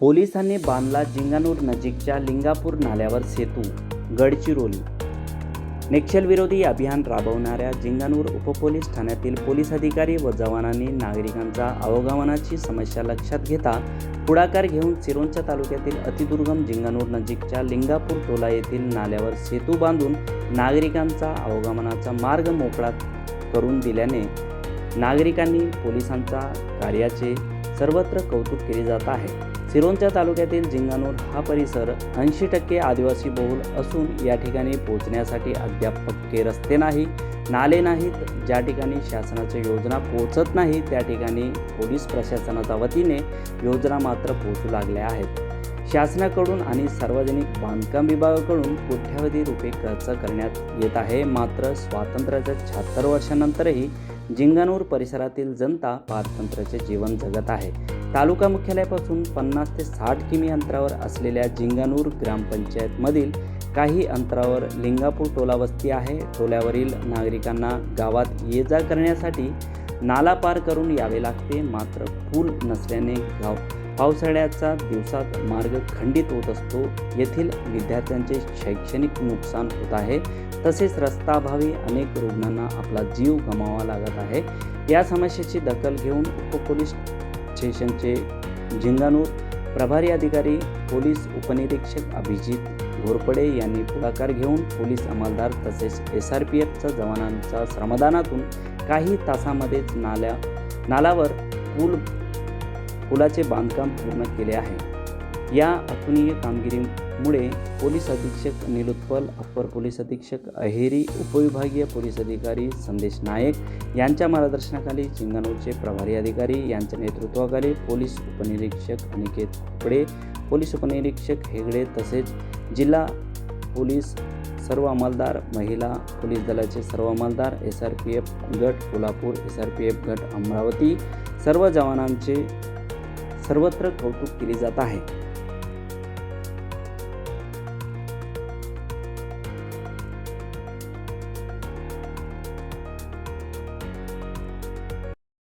पोलिसांनी बांधला जिंगानूर नजीकच्या लिंगापूर नाल्यावर सेतू गडचिरोली. नक्षलविरोधी अभियान राबवणाऱ्या जिंगानूर उपपोलीस ठाण्यातील पोलीस अधिकारी व जवानांनी नागरिकांचा अवगमनाची समस्या लक्षात घेता पुढाकार घेऊन सिरोंचा तालुक्यातील अतिदुर्गम जिंगानूर नजीकच्या लिंगापूर टोला येथील नाल्यावर सेतू बांधून नागरिकांचा अवगमनाचा मार्ग मोकळा करून दिल्याने नागरिकांनी पोलिसांच्या कार्याचे सर्वत्र कौतुक केले जात आहे. सिरोंचा तालुक्यातील जिंगानूर हा परिसर ऐंशी टक्के आदिवासी बहुल असून या ठिकाणी पोहोचण्यासाठी अद्याप पक्के रस्ते नाही नाले नाहीत ज्या ठिकाणी शासनाच्या योजना पोहोचत नाही त्या ठिकाणी पोलीस प्रशासनाच्या वतीने योजना मात्र पोहोचू लागल्या आहेत. शासनाकडून आणि सार्वजनिक बांधकाम विभागाकडून कोट्यावधी रुपये खर्च करण्यात येत आहे. मात्र स्वातंत्र्याच्या शहात्तर वर्षानंतरही जिंगानूर परिसरातील जनता पारतंत्र्याचे जीवन जगत आहे. तालुका मुख्यालयापासून पन्नास ते साठ किमी अंतरावर असलेल्या जिंगानूर ग्रामपंचायतमधील काही अंतरावर लिंगापूर टोला वस्ती आहे. टोल्यावरील नागरिकांना गावात ये जा करण्यासाठी नाला पार करून यावे लागते. मात्र पूल नसल्याने गाव पावसाळ्याचा दिवसात मार्ग खंडित होत असतो. येथील विद्यार्थ्यांचे शैक्षणिक नुकसान होत आहे. तसेच रस्ताअभावी अनेक रुग्णांना आपला जीव गमावा लागत आहे. या समस्येची दखल घेऊन उपपोलीस स्टेशनचे जिंगानूर प्रभारी अधिकारी पोलीस उपनिरीक्षक अभिजित घोरपडे यांनी पुढाकार घेऊन पोलीस अंमलदार तसेच एस आर पी एफच्या जवानांच्या श्रमदानातून काही तासामध्येच नाल्या नालावर पूल पुलाचे बांधकाम पूर्ण केले आहे. या अतुलनीय कामगिरीमुळे पोलीस अधीक्षक निलुत्पल अप्पर पोलीस अधीक्षक अहेरी उपविभागीय पोलीस अधिकारी संदेश नायक यांच्या मार्गदर्शनाखाली चिंगाणूरचे प्रभारी अधिकारी यांच्या नेतृत्वाखाली पोलीस उपनिरीक्षक अनिकेत खोपडे पोलीस उपनिरीक्षक हेगडे तसेच जिल्हा पोलीस सर्व अंमलदार महिला पोलीस दलाचे सर्व अंमलदार एस आर पी एफ गट Kolhapur S R P F गट अमरावती सर्व जवानांचे सर्वत्र कौतुक केले जात आहे.